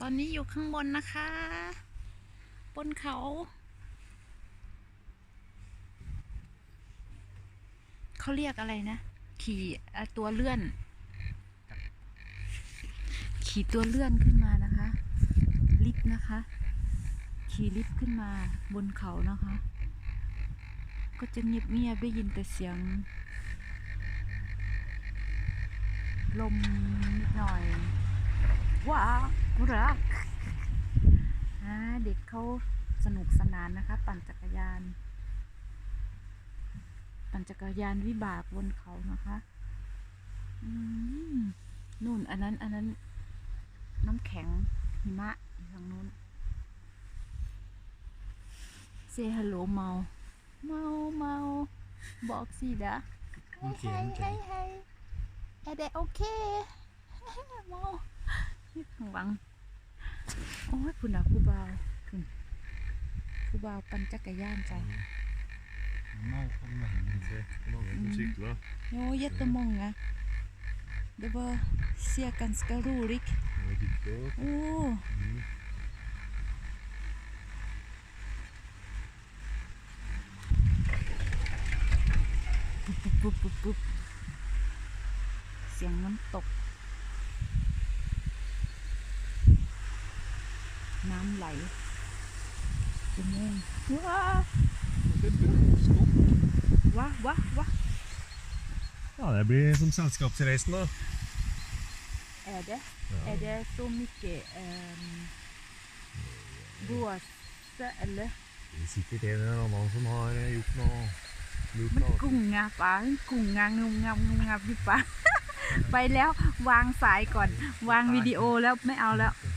ตอนนี้อยู่ข้างบนนะคะ บนเขา เขาเรียกอะไรนะ ขี่ตัวเลื่อน ขี่ตัวเลื่อนขึ้นมานะคะ ลิฟต์นะคะ ขี่ลิฟต์ขึ้นมาบนเขานะคะ ก็จะเงียบๆได้ยินแต่เสียง ลมนิดหน่อย ว้าวรักอ่าเด็กเขาสนุกสนานนะคะ ปั่นจักรยาน ปั่นจักรยานวิบากบนเขานะคะอืมนู่นอันนั้น อันนั้น น้ำแข็งหิมะอยู่ทางนู้นเซฮัลโหลเมา เมาเมาบอกสิดะโอเคโอเคให้ให้ให้เดโอเคเมานี่ ข้างหลังโอ้ยคุณนะผู้บ่าวคุณผู้บ่าวปั่นจักรยานจ้ะ Normal kan man inte. Många som cyklar. Jo, jättemånga. Det var ser ganska roligt. Ja, titta. Åh, Mm. ปุ๊บปุ๊บปุ๊บปุ๊บเสียงน้ำตก น้ำไหลอุโมงค์ว้า Det är brådskott. ว้าว้าว้า Ja, det blir som sällskapsreisen då. Är det? Ja. Är det så mycket um, båse eller? Det är säkert en eller annan som har eh, gjort något lurt มัน då. กุ่งงาป๋ามันกุ่งงางงุมงามงุมงามพี่ป๋าไปแล้ววางสายก่อน วางวิดีโอแล้วไม่เอาแล้ว